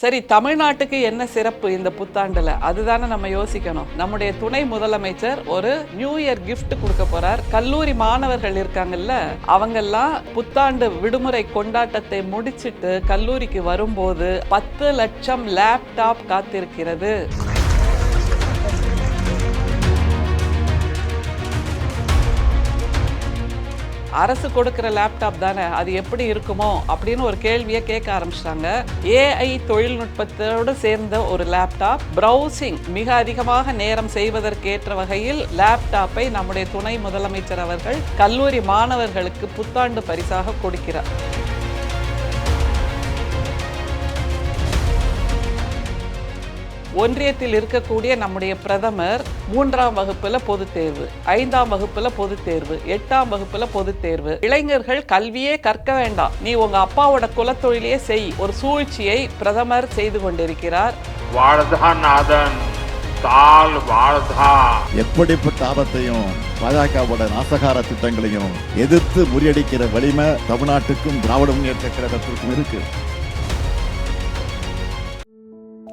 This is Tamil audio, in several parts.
சரி தமிழ்நாட்டுக்கு என்ன சிறப்பு இந்த புத்தாண்டுல? அதுதானே நம்ம யோசிக்கணும். நம்முடைய துணை முதலமைச்சர் ஒரு நியூ இயர் கிஃப்ட் கொடுக்க போறார். கல்லூரி மாணவர்கள் இருக்காங்கல்ல அவங்கெல்லாம் புத்தாண்டு விடுமுறை கொண்டாட்டத்தை முடிச்சிட்டு கல்லூரிக்கு வரும்போது பத்து லட்சம் லேப்டாப் காத்திருக்கிறது. அரசு கொடுக்கிற லேப்டாப் தானே அது எப்படி இருக்குமோ அப்படின்னு ஒரு கேள்வியை கேட்க ஆரம்பிச்சிட்டாங்க. ஏஐ தொழில்நுட்பத்தோடு சேர்ந்த ஒரு லேப்டாப் ப்ரௌசிங் மிக அதிகமாக நேரம் செய்வதற்கேற்ற வகையில் லேப்டாப்பை நம்முடைய துணை முதலமைச்சர் அவர்கள் கல்லூரி மாணவர்களுக்கு புத்தாண்டு பரிசாக கொடுக்கிறார். ஒன்றியத்தில் இருக்கக்கூடிய நம்முடைய பிரதமர் மூன்றாம் வகுப்புல பொதுத் தேர்வு ஐந்தாம் வகுப்புல பொதுத் தேர்வு எட்டாம் வகுப்புல பொதுத் தேர்வு. இளைஞர்கள் கல்வியே கற்க வேண்டாம். நீ உங்க அப்பாவோட குலத்தொழிலையே செய். ஒரு சூழ்ச்சியை பிரதமர் செய்து கொண்டிருக்கிறார். எப்படிப்பட்ட ஆபத்தையும் பாஜகவோட நாசகார திட்டங்களையும் எதிர்த்து முறியடிக்கிற வலிமை தமிழ்நாட்டுக்கும் திராவிட முன்னேற்ற கழகத்திற்கும் இருக்கு.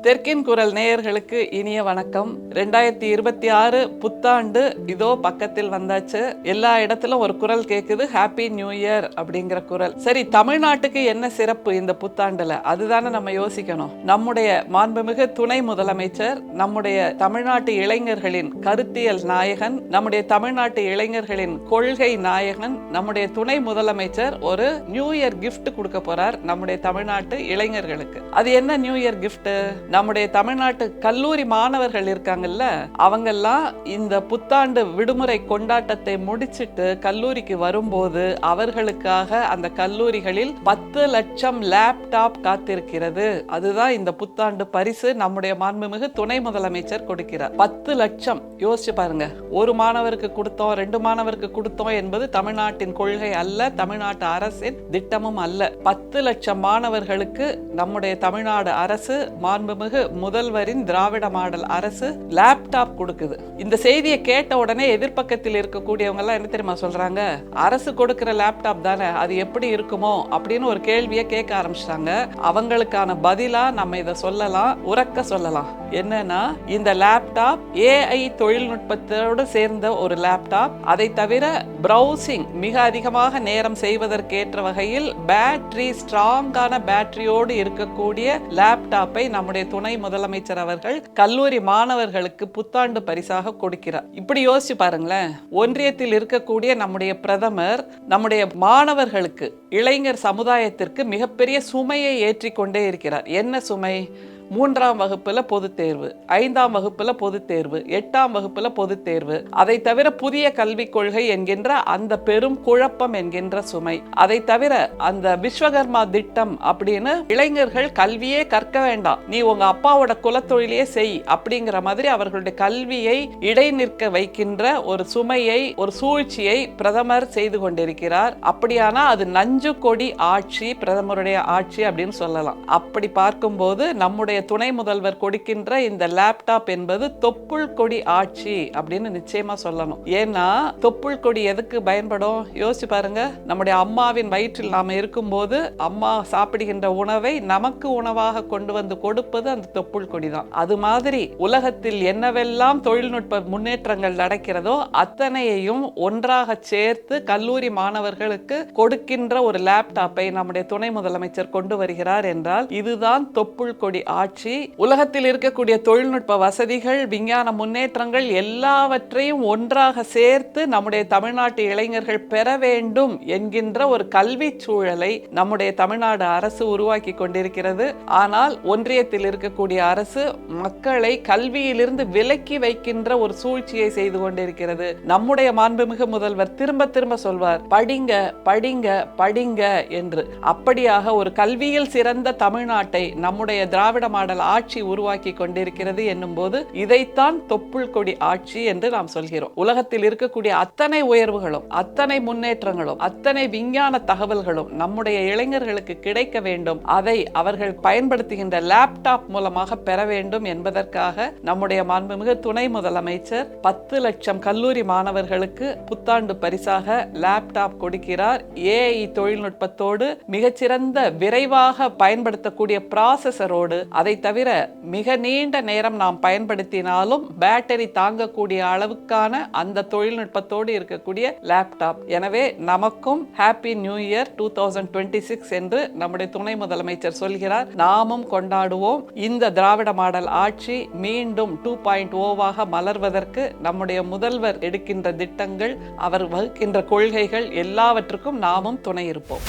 தெற்கின் குரல் நேயர்களுக்கு இனிய வணக்கம். ரெண்டாயிரத்தி இருபத்தி ஆறு புத்தாண்டு இதோ பக்கத்தில் வந்தாச்சு. எல்லா இடத்திலும் ஒரு குரல் கேட்குது ஹாப்பி நியூ இயர் அப்படிங்கிற குரல். சரி தமிழ்நாட்டுக்கு என்ன சிறப்பு இந்த புத்தாண்டுல? அதுதானே நம்ம யோசிக்கணும். நம்முடைய மாண்புமிகு துணை முதலமைச்சர் நம்முடைய தமிழ்நாட்டு இளைஞர்களின் கருத்தியல் நாயகன் நம்முடைய தமிழ்நாட்டு இளைஞர்களின் கொள்கை நாயகன் நம்முடைய துணை முதலமைச்சர் ஒரு நியூ இயர் கிஃப்ட் கொடுக்க போறார் நம்முடைய தமிழ்நாட்டு இளைஞர்களுக்கு. அது என்ன நியூ இயர் கிஃப்ட் நம்முடைய தமிழ்நாட்டு கல்லூரி மாணவர்கள் இருக்காங்கல்ல அவங்கெல்லாம் இந்த புத்தாண்டு விடுமுறை கொண்டாட்டத்தை முடிச்சிட்டு கல்லூரிக்கு வரும்போது அவர்களுக்காக அந்த கல்லூரிகளில் பத்து லட்சம் லேப்டாப் காத்திருக்கிறது. அதுதான் இந்த புத்தாண்டு பரிசு நம்முடைய மாண்புமிகு துணை முதலமைச்சர் கொடுக்கிறார். பத்து லட்சம். யோசிச்சு பாருங்க. ஒரு மாணவருக்கு கொடுத்தோம் ரெண்டு மாணவருக்கு கொடுத்தோம் என்பது தமிழ்நாட்டின் கொள்கை அல்ல தமிழ்நாட்டு அரசின் திட்டமும் அல்ல. பத்து லட்சம் மாணவர்களுக்கு நம்முடைய தமிழ்நாடு அரசு மாண்புமிகு முதல்வரின் திராவிட மாடல் அரசு லேப்டாப் கொடுக்குது. இந்த செய்தியை கேட்ட உடனே எதிர்ப்பக்கத்தில் இருக்கக்கூடியவங்க எல்லாம் என்ன தெரியுமா சொல்றாங்க? அரசு கொடுக்கிற லேப்டாப் தானே அது எப்படி இருக்குமோ அப்படின்னு ஒரு கேள்வியை கேட்க ஆரம்பிச்சிட்டாங்க. அவங்களுக்கான பதிலா நம்ம இதை சொல்லலாம் உறக்க சொல்லலாம். என்னன்னா இந்த லேப்டாப் ஏஐ தொழில்நுட்பத்தோடு சேர்ந்த ஒரு லேப்டாப் அதை தவிர ப்ரௌசிங் மிக அதிகமாக நேரம் செய்வதற்கேற்ற வகையில் பேட்டரி ஸ்ட்ராங்கான பேட்டரியோடு இருக்கக்கூடிய லேப்டாப்பை நம்முடைய துணை முதலமைச்சர் அவர்கள் கல்லூரி மாணவர்களுக்கு புத்தாண்டு பரிசாக கொடுக்கிறார். இப்படி யோசிச்சு பாருங்களேன். ஒன்றியத்தில் இருக்கக்கூடிய நம்முடைய பிரதமர் நம்முடைய மாணவர்களுக்கு இளைஞர் சமுதாயத்திற்கு மிகப்பெரிய சுமையை ஏற்றிக்கொண்டே இருக்கிறார். என்ன சுமை? மூன்றாம் வகுப்புல பொதுத் தேர்வு ஐந்தாம் வகுப்புல பொதுத் தேர்வு எட்டாம் வகுப்புல பொதுத் தேர்வு. அதை தவிர புதிய கல்விக் கொள்கை என்கின்ற அந்த பெரும் குழப்பம் என்கின்ற சுமை. அதை தவிர அந்த விஸ்வகர்மா திட்டம் அப்படின்னு இளைஞர்கள் கல்வியே கற்க வேண்டாம். நீ உங்க அப்பாவோட குலத்தொழிலையே செய் அப்படிங்கிற மாதிரி அவர்களுடைய கல்வியை இடை நிற்க வைக்கின்ற ஒரு சுமையை ஒரு சூழ்ச்சியை பிரதமர் செய்து கொண்டிருக்கிறார். அப்படியானா அது நஞ்சு கொடி ஆட்சி பிரதமருடைய ஆட்சி அப்படின்னு சொல்லலாம். அப்படி பார்க்கும்போது நம்முடைய துணை முதல்வர் கொடுக்கின்ற இந்த லேப்டாப் என்பது தொப்புள் கொடி ஆட்சி அப்படின்னு நிச்சயமா சொல்லணும். ஏன்னா தொப்புள் கொடி எதுக்கு பயன்படும்? யோசிச்சு பாருங்க. நம்முடைய அம்மாவின் வயிற்றில் நாம் இருக்கும்போது அம்மா சாப்பிடுகின்ற உணவை நமக்கு உணவாக கொண்டு வந்து கொடுப்பது அந்த தொப்புள் கொடி தான். அது மாதிரி உலகத்தில் என்னவெல்லாம் தொழில்நுட்ப முன்னேற்றங்கள் நடக்கிறதோ அத்தனையையும் ஒன்றாக சேர்த்து கல்லூரி மாணவர்களுக்கு கொடுக்கின்ற ஒரு லேப்டாப்பை நம்முடைய துணை முதலமைச்சர் கொண்டு வருகிறார் என்றால் இதுதான் தொப்புள் கொடி ஆட்சி உலகத்தில் இருக்கக்கூடிய தொழில்நுட்ப வசதிகள் விஞ்ஞான முன்னேற்றங்கள் எல்லாவற்றையும் ஒன்றாக சேர்த்து நம்முடைய தமிழ்நாட்டு இளைஞர்கள் பெற வேண்டும் என்கின்ற ஒரு கல்வி சூழலை நம்முடைய தமிழ்நாடு அரசு உருவாக்கி கொண்டிருக்கிறது. ஆனால் ஒன்றியத்தில் இருக்கக்கூடிய அரசு மக்களை கல்வியிலிருந்து விலக்கி வைக்கின்ற ஒரு சூழ்ச்சியை செய்து கொண்டிருக்கிறது. நம்முடைய மாண்புமிகு முதல்வர் திரும்ப திரும்ப சொல்வார் படிங்க படிங்க படிங்க என்று. அப்படியாக ஒரு கல்வியில் சிறந்த தமிழ்நாட்டை நம்முடைய திராவிட மாடல் ஆட்சி உருவாக்கி கொண்டிருக்கிறது என்னும் போது இதைத்தான் தொப்புள் கொடி ஆட்சி என்று நாம் சொல்கிறோம். உலகத்தில் இருக்கக்கூடிய அத்தனை உயர்வுகளும் அத்தனை முன்னேற்றங்களும் அத்தனை விஞ்ஞான தகவல்களும் நம்முடைய இளைஞர்களுக்கு கிடைக்க வேண்டும். அதை அவர்கள் பயன்படுத்துகின்ற லேப்டாப் மூலமாக பெற வேண்டும் என்பதற்காக நம்முடைய மாண்புமிகு துணை முதலமைச்சர் பத்து லட்சம் கல்லூரி மாணவர்களுக்கு புத்தாண்டு பரிசாக லேப்டாப் கொடுக்கிறார். ஏஐ தொழில்நுட்பத்தோடு மிகச்சிறந்த விரைவாக பயன்படுத்தக்கூடிய ப்ராசஸரோடு அதை தவிர மிக நீண்ட நேரம் நாம் பயன்படுத்தினாலும் பேட்டரி தாங்கக்கூடிய அளவுக்கான அந்த தொழில்நுட்பத்தோடு இருக்கக்கூடிய லேப்டாப் எனவே நமக்கும் happy new year two thousand twenty six என்று நம்முடைய துணை முதலமைச்சர் சொல்கிறார். நாமும் கொண்டாடுவோம். இந்த திராவிட மாடல் ஆட்சி மீண்டும் டூ பாயிண்ட் ஓவாக மலர்வதற்கு நம்முடைய முதல்வர் எடுக்கின்ற திட்டங்கள் அவர் வகுக்கின்ற கொள்கைகள் எல்லாவற்றுக்கும் நாமும் துணை இருப்போம்.